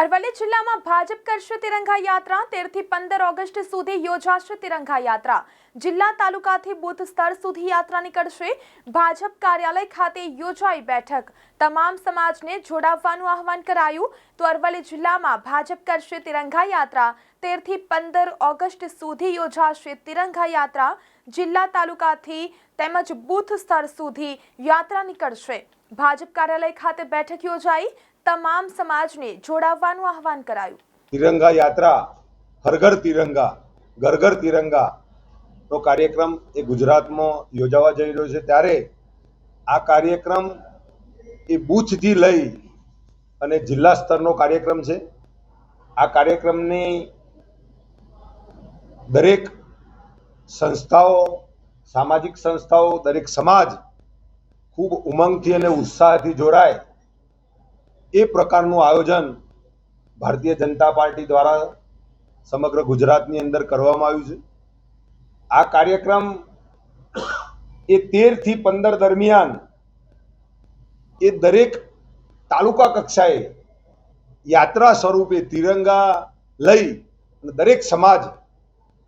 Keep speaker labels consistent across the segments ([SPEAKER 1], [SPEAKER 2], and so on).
[SPEAKER 1] અરવલ્લી જિલ્લામાં ભાજપ કરશે તિરંગા યાત્રા, તેરથી પંદર ઓગસ્ટ સુધી યોજાશે તિરંગા યાત્રા. જિલ્લા તાલુકાથી બુથ સ્તર સુધી યાત્રા નીકળશે. ભાજપ કાર્યાલય ખાતે યોજાઈ બેઠક. તમામ સમાજને જોડાવવાનું આહવાન કરાયું. તો અરવલ્લી જિલ્લામાં ભાજપ કરશે તિરંગા યાત્રા. તેરથી પંદર ઓગસ્ટ સુધી યોજાશે તિરંગા યાત્રા. જિલ્લા તાલુકાથી તેમજ બુથ સ્તર સુધી યાત્રા નીકળશે. ભાજપ કાર્યાલય ખાતે બેઠક યોજાઈ. તમામ સમાજને જોડાવવાનું આહવાન કરાયું.
[SPEAKER 2] તિરંગા યાત્રા હર ઘર તિરંગા ઘર તિરંગા નો કાર્યક્રમ એ ગુજરાતમાં યોજાવા જઈ રહ્યો છે. ત્યારે આ કાર્યક્રમ એ બૂથથી લઈ અને જિલ્લા સ્તરનો કાર્યક્રમ છે. આ કાર્યક્રમની દરેક સંસ્થાઓ, સામાજિક સંસ્થાઓ, દરેક સમાજ ખૂબ ઉમંગથી અને ઉત્સાહથી જોડાય. એ પ્રકારનું આયોજન ભારતીય જનતા પાર્ટી દ્વારા સમગ્ર ગુજરાતની અંદર કરવામાં આવ્યું છે. આ કાર્યક્રમ એ તેરથી પંદર દરમિયાન એ દરેક તાલુકા કક્ષાએ યાત્રા સ્વરૂપે તિરંગા લઈ અને દરેક સમાજ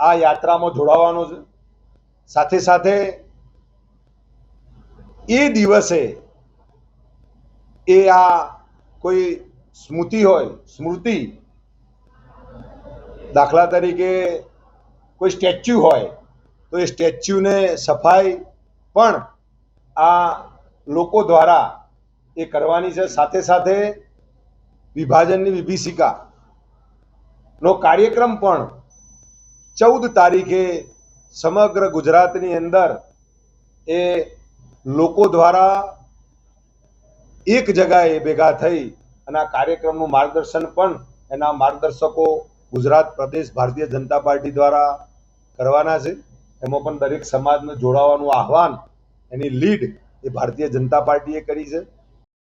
[SPEAKER 2] આ યાત્રામાં જોડાવાનો છે. સાથે સાથે એ દિવસે એ આ કોઈ સ્મૃતિ હોય, સ્મૃતિ, દાખલા તરીકે કોઈ સ્ટેચ્યુ હોય, તો એ સ્ટેચ્યુને સફાઈ પણ આ લોકો દ્વારા એ કરવાની છે. સાથે સાથે વિભાજનની વિભીષિકા નો કાર્યક્રમ પણ ચૌદ તારીખે સમગ્ર ગુજરાતની અંદર એ લોકો દ્વારા એક જગાએ ભેગા થઈ અને આ કાર્યક્રમનું માર્ગદર્શન પણ એના માર્ગદર્શકો ગુજરાત પ્રદેશ ભારતીય જનતા પાર્ટી દ્વારા કરવાના છે. એમાં પણ દરેક સમાજને જોડાવાનું આહવાન એની લીડ એ ભારતીય જનતા પાર્ટીએ કરી છે.